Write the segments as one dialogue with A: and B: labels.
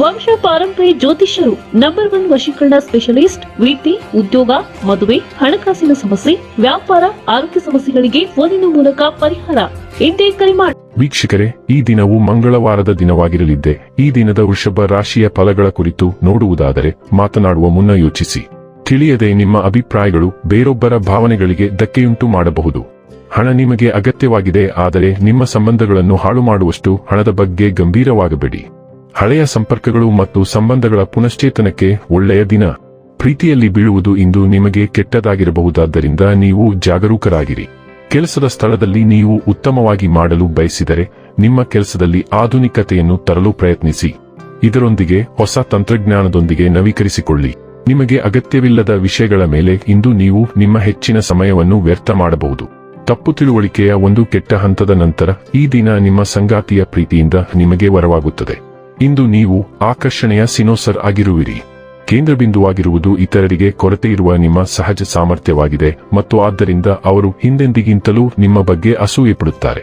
A: ವಂಶ ಪಾರಂಪರ್ಯ ಜ್ಯೋತಿಷ್ಯರು ನಂಬರ್ ಒನ್ ವಶೀಕರಣ ಸ್ಪೆಷಲಿಸ್ಟ್ ವೃತ್ತಿ ಉದ್ಯೋಗ, ಮದುವೆ, ಹಣಕಾಸಿನ ಸಮಸ್ಯೆ, ವ್ಯಾಪಾರ, ಆರೋಗ್ಯ ಸಮಸ್ಯೆಗಳಿಗೆ ಫೋನಿನ ಮೂಲಕ ಪರಿಹಾರ. ಎಂದೇ ಕರೆ ಮಾಡಿ
B: ವೀಕ್ಷಕರೇ, ಈ ದಿನವು ಮಂಗಳವಾರದ ದಿನವಾಗಿರಲಿದ್ದೆ. ಈ ದಿನದ ವೃಷಭ ರಾಶಿಯ ಫಲಗಳ ಕುರಿತು ನೋಡುವುದಾದರೆ ಮಾತನಾಡುವ ಮುನ್ನ ಯೋಚಿಸಿ. ತಿಳಿಯದೆ ನಿಮ್ಮ ಅಭಿಪ್ರಾಯಗಳು ಬೇರೊಬ್ಬರ ಭಾವನೆಗಳಿಗೆ ಧಕ್ಕೆಯುಂಟು ಮಾಡಬಹುದು. ಹಣ ನಿಮಗೆ ಅಗತ್ಯವಾಗಿದೆ, ಆದರೆ ನಿಮ್ಮ ಸಂಬಂಧಗಳನ್ನು ಹಾಳು ಮಾಡುವಷ್ಟು ಹಣದ ಬಗ್ಗೆ ಗಂಭೀರವಾಗಬೇಡಿ. ಹಳೆಯ ಸಂಪರ್ಕಗಳು ಮತ್ತು ಸಂಬಂಧಗಳ ಪುನಶ್ಚೇತನಕ್ಕೆ ಒಳ್ಳೆಯ ದಿನ. ಪ್ರೀತಿಯಲ್ಲಿ ಬೀಳುವುದು ಇಂದು ನಿಮಗೆ ಕೆಟ್ಟದಾಗಿರಬಹುದಾದ್ದರಿಂದ ನೀವು ಜಾಗರೂಕರಾಗಿರಿ. ಕೆಲಸದ ಸ್ಥಳದಲ್ಲಿ ನೀವು ಉತ್ತಮವಾಗಿ ಮಾಡಲು ಬಯಸಿದರೆ, ನಿಮ್ಮ ಕೆಲಸದಲ್ಲಿ ಆಧುನಿಕತೆಯನ್ನು ತರಲು ಪ್ರಯತ್ನಿಸಿ. ಇದರೊಂದಿಗೆ ಹೊಸ ತಂತ್ರಜ್ಞಾನದೊಂದಿಗೆ ನವೀಕರಿಸಿಕೊಳ್ಳಿ. ನಿಮಗೆ ಅಗತ್ಯವಿಲ್ಲದ ವಿಷಯಗಳ ಮೇಲೆ ಇಂದು ನೀವು ನಿಮ್ಮ ಹೆಚ್ಚಿನ ಸಮಯವನ್ನು ವ್ಯರ್ಥ ಮಾಡಬಹುದು. ತಪ್ಪು ತಿಳುವಳಿಕೆಯ ಒಂದು ಕೆಟ್ಟ ಹಂತದ ನಂತರ ಈ ದಿನ ನಿಮ್ಮ ಸಂಗಾತಿಯ ಪ್ರೀತಿಯಿಂದ ನಿಮಗೆ ವರವಾಗುತ್ತದೆ. ಇಂದು ನೀವು ಆಕರ್ಷಣೆಯ ಸಿನೋಸರ್ ಆಗಿರುವಿರಿ. ಕೇಂದ್ರ ಬಿಂದುವಾಗಿರುವುದು ಇತರರಿಗೆ ಕೊರತೆ ಇರುವ ನಿಮ್ಮ ಸಹಜ ಸಾಮರ್ಥ್ಯವಾಗಿದೆ ಮತ್ತು ಆದ್ದರಿಂದ ಅವರು ಹಿಂದೆಂದಿಗಿಂತಲೂ ನಿಮ್ಮ ಬಗ್ಗೆ ಅಸೂಯೆ ಪಡುತ್ತಾರೆ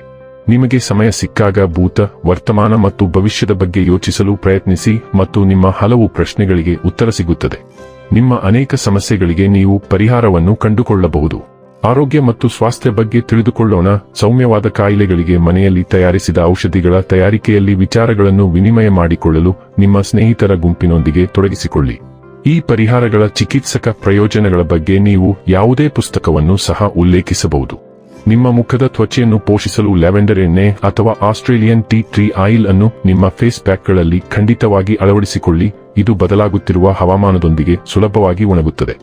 B: ನಿಮಗೆ ಸಮಯ ಸಿಕ್ಕಾಗ ಭೂತ, ವರ್ತಮಾನ ಮತ್ತು ಭವಿಷ್ಯದ ಬಗ್ಗೆ ಯೋಚಿಸಲು ಪ್ರಯತ್ನಿಸಿ ಮತ್ತು ನಿಮ್ಮ ಹಲವು ಪ್ರಶ್ನೆಗಳಿಗೆ ಉತ್ತರ ಸಿಗುತ್ತದೆ. ನಿಮ್ಮ ಅನೇಕ ಸಮಸ್ಯೆಗಳಿಗೆ ನೀವು ಪರಿಹಾರವನ್ನು ಕಂಡುಕೊಳ್ಳಬಹುದು. ಆರೋಗ್ಯ ಮತ್ತು ಸ್ವಾಸ್ಥ್ಯ ಬಗ್ಗೆ ತಿಳಿದುಕೊಳ್ಳೋಣ. ಸೌಮ್ಯವಾದ ಕಾಯಿಲೆಗಳಿಗೆ ಮನೆಯಲ್ಲಿ ತಯಾರಿಸಿದ ಔಷಧಿಗಳ ತಯಾರಿಕೆಯಲ್ಲಿ ವಿಚಾರಗಳನ್ನು ವಿನಿಮಯ ಮಾಡಿಕೊಳ್ಳಲು ನಿಮ್ಮ ಸ್ನೇಹಿತರ ಗುಂಪಿನೊಂದಿಗೆ ತೊಡಗಿಸಿಕೊಳ್ಳಿ. ಈ ಪರಿಹಾರಗಳ ಚಿಕಿತ್ಸಕ ಪ್ರಯೋಜನಗಳ ಬಗ್ಗೆ ನೀವು ಯಾವುದೇ ಪುಸ್ತಕವನ್ನು ಸಹ ಉಲ್ಲೇಖಿಸಬಹುದು. ನಿಮ್ಮ ಮುಖದ ತ್ವಚೆಯನ್ನು ಪೋಷಿಸಲು ಲ್ಯಾವೆಂಡರ್ ಎಣ್ಣೆ ಅಥವಾ ಆಸ್ಟ್ರೇಲಿಯನ್ ಟೀ ಟ್ರೀ ಆಯಿಲ್ ಅನ್ನು ನಿಮ್ಮ ಫೇಸ್ ಪ್ಯಾಕ್ಗಳಲ್ಲಿ ಖಂಡಿತವಾಗಿ ಅಳವಡಿಸಿಕೊಳ್ಳಿ. ಇದು ಬದಲಾಗುತ್ತಿರುವ ಹವಾಮಾನದೊಂದಿಗೆ ಸುಲಭವಾಗಿ ಒಣಗುತ್ತದೆ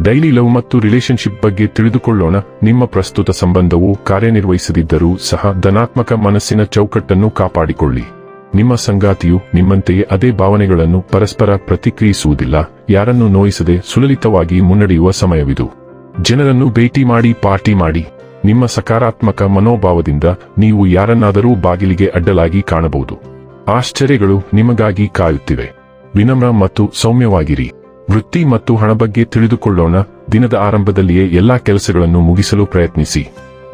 B: ಡೈಲಿ ಲವ್ ಮತ್ತು ರಿಲೇಶನ್ಶಿಪ್ ಬಗ್ಗೆ ತಿಳಿದುಕೊಳ್ಳೋಣ. ನಿಮ್ಮ ಪ್ರಸ್ತುತ ಸಂಬಂಧವು ಕಾರ್ಯನಿರ್ವಹಿಸದಿದ್ದರೂ ಸಹ ಧನಾತ್ಮಕ ಮನಸ್ಸಿನ ಚೌಕಟ್ಟನ್ನು ಕಾಪಾಡಿಕೊಳ್ಳಿ. ನಿಮ್ಮ ಸಂಗಾತಿಯು ನಿಮ್ಮಂತೆಯೇ ಅದೇ ಭಾವನೆಗಳನ್ನು ಪರಸ್ಪರ ಪ್ರತಿಕ್ರಿಯಿಸುವುದಿಲ್ಲ. ಯಾರನ್ನು ನೋಯಿಸದೆ ಸುಲಲಿತವಾಗಿ ಮುನ್ನಡೆಯುವ ಸಮಯವಿದು. ಜನರನ್ನು ಭೇಟಿ ಮಾಡಿ, ಪಾರ್ಟಿ ಮಾಡಿ. ನಿಮ್ಮ ಸಕಾರಾತ್ಮಕ ಮನೋಭಾವದಿಂದ ನೀವು ಯಾರನ್ನಾದರೂ ಬಾಗಿಲಿಗೆ ಅಡ್ಡಲಾಗಿ ಕಾಣಬಹುದು. ಆಶ್ಚರ್ಯಗಳು ನಿಮಗಾಗಿ ಕಾಯುತ್ತಿವೆ. ವಿನಮ್ರ ಮತ್ತು ಸೌಮ್ಯವಾಗಿರಿ. ವೃತ್ತಿ ಮತ್ತು ಹಣ ಬಗ್ಗೆ ತಿಳಿದುಕೊಳ್ಳೋಣ. ದಿನದ ಆರಂಭದಲ್ಲಿಯೇ ಎಲ್ಲಾ ಕೆಲಸಗಳನ್ನು ಮುಗಿಸಲು ಪ್ರಯತ್ನಿಸಿ.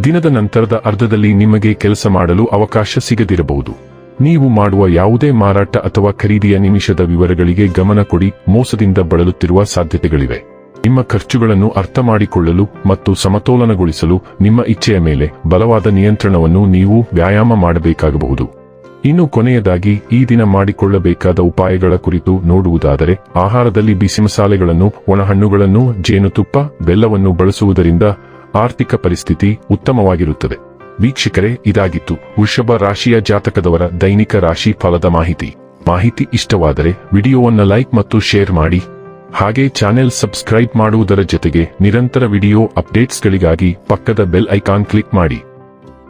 B: ದಿನದ ನಂತರದ ಅರ್ಧದಲ್ಲಿ ನಿಮಗೆ ಕೆಲಸ ಮಾಡಲು ಅವಕಾಶ ಸಿಗದಿರಬಹುದು. ನೀವು ಮಾಡುವ ಯಾವುದೇ ಮಾರಾಟ ಅಥವಾ ಖರೀದಿಯ ನಿಮಿಷದ ವಿವರಗಳಿಗೆ ಗಮನ ಕೊಡಿ. ಮೋಸದಿಂದ ಬಳಲುತ್ತಿರುವ ಸಾಧ್ಯತೆಗಳಿವೆ. ನಿಮ್ಮ ಖರ್ಚುಗಳನ್ನು ಅರ್ಥ ಮಾಡಿಕೊಳ್ಳಲು ಮತ್ತು ಸಮತೋಲನಗೊಳಿಸಲು ನಿಮ್ಮ ಇಚ್ಛೆಯ ಮೇಲೆ ಬಲವಾದ ನಿಯಂತ್ರಣವನ್ನು ನೀವು ವ್ಯಾಯಾಮ ಮಾಡಬೇಕಾಗಬಹುದು. ಇನ್ನು ಕೊನೆಯದಾಗಿ ಈ ದಿನ ಮಾಡಿಕೊಳ್ಳಬೇಕಾದ ಉಪಾಯಗಳ ಕುರಿತು ನೋಡುವುದಾದರೆ, ಆಹಾರದಲ್ಲಿ ಬಿಸಿ ಮಸಾಲೆಗಳನ್ನು ಒಣಹಣ್ಣುಗಳನ್ನು, ಜೇನುತುಪ್ಪ, ಬೆಲ್ಲವನ್ನು ಬಳಸುವುದರಿಂದ ಆರ್ಥಿಕ ಪರಿಸ್ಥಿತಿ ಉತ್ತಮವಾಗಿರುತ್ತದೆ. ವೀಕ್ಷಕರೇ, ಇದಾಗಿತ್ತು ವೃಷಭ ರಾಶಿಯ ಜಾತಕದವರ ದೈನಿಕ ರಾಶಿ ಫಲದ ಮಾಹಿತಿ. ಮಾಹಿತಿ ಇಷ್ಟವಾದರೆ ವಿಡಿಯೋವನ್ನು ಲೈಕ್ ಮತ್ತು ಶೇರ್ ಮಾಡಿ. ಹಾಗೆ ಚಾನೆಲ್ ಸಬ್ಸ್ಕ್ರೈಬ್ ಮಾಡುವುದರ ಜೊತೆಗೆ ನಿರಂತರ ವಿಡಿಯೋ ಅಪ್ಡೇಟ್ಸ್ಗಳಿಗಾಗಿ ಪಕ್ಕದ ಬೆಲ್ ಐಕಾನ್ ಕ್ಲಿಕ್ ಮಾಡಿ.